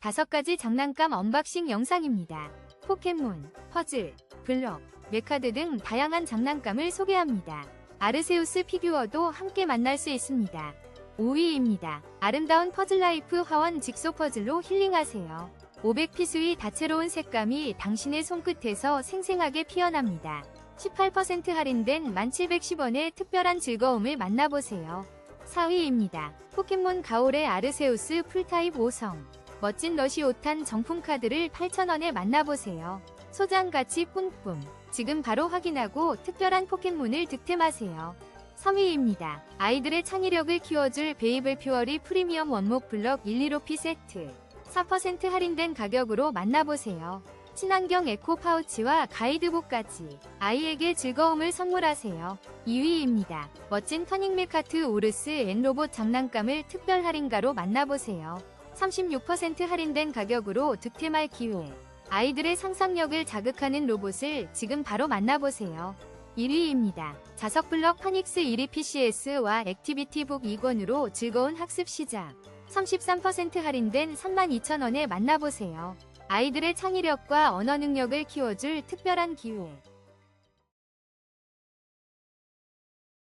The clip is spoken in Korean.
5가지 장난감 언박싱 영상입니다. 포켓몬, 퍼즐, 블럭, 메카드 등 다양한 장난감을 소개합니다. 아르세우스 피규어도 함께 만날 수 있습니다. 5위입니다. 아름다운 퍼즐라이프 화원 직소 퍼즐로 힐링하세요. 500피수의 다채로운 색감이 당신의 손끝에서 생생하게 피어납니다. 18% 할인된 1710원의 특별한 즐거움을 만나보세요. 4위입니다. 포켓몬 가올의 아르세우스 풀타입 5성. 멋진 러시 오탄 정품 카드를 8,000원에 만나보세요. 소장 가치 뿜뿜. 지금 바로 확인하고 특별한 포켓몬을 득템하세요. 3위입니다. 아이들의 창의력을 키워줄 베이블 퓨어리 프리미엄 원목 블럭 115P 세트. 4% 할인된 가격으로 만나보세요. 친환경 에코 파우치와 가이드북까지 아이에게 즐거움을 선물하세요. 2위입니다. 멋진 터닝밀 카트 오르스 앤 로봇 장난감을 특별 할인가로 만나보세요. 36% 할인된 가격으로 득템할 기회. 아이들의 상상력을 자극하는 로봇을 지금 바로 만나보세요. 1위입니다. 자석 블럭 파닉스 1위 PCS와 액티비티북 2권으로 즐거운 학습 시작. 33% 할인된 32,000원에 만나보세요. 아이들의 창의력과 언어 능력을 키워줄 특별한 기회.